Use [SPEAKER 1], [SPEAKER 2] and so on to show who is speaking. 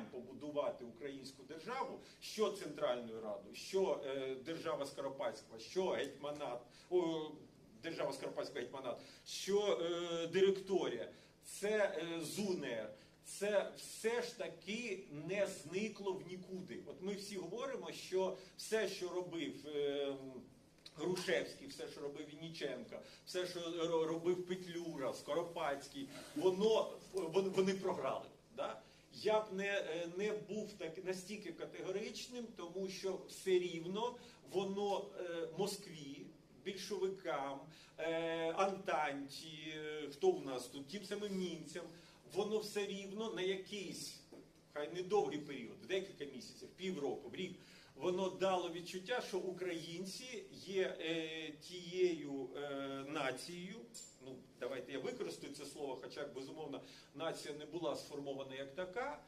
[SPEAKER 1] побудувати українську державу, що Центральною Радою, що е, держава Скоропадського, що гетьманат, о, держава Скоропадського гетьманат, що е, директорія, це е, ЗУНЕР. Це все ж таки не зникло в нікуди. От ми всі говоримо, що все, що робив е, Грушевський, все, що робив Вінніченко, все, що робив Петлюра, Скоропадський, воно вони програли. Я б не, е, не був так настільки категоричним, тому що все рівно воно е, Москві, більшовикам, е, Антанті, хто у нас тут, тим самим німцям, воно все рівно на якийсь, хай не довгий період, декілька місяців, півроку, в рік, воно дало відчуття, що українці є тією нацією. Я використаю це слово, хоча безумовно нація не була сформована як така.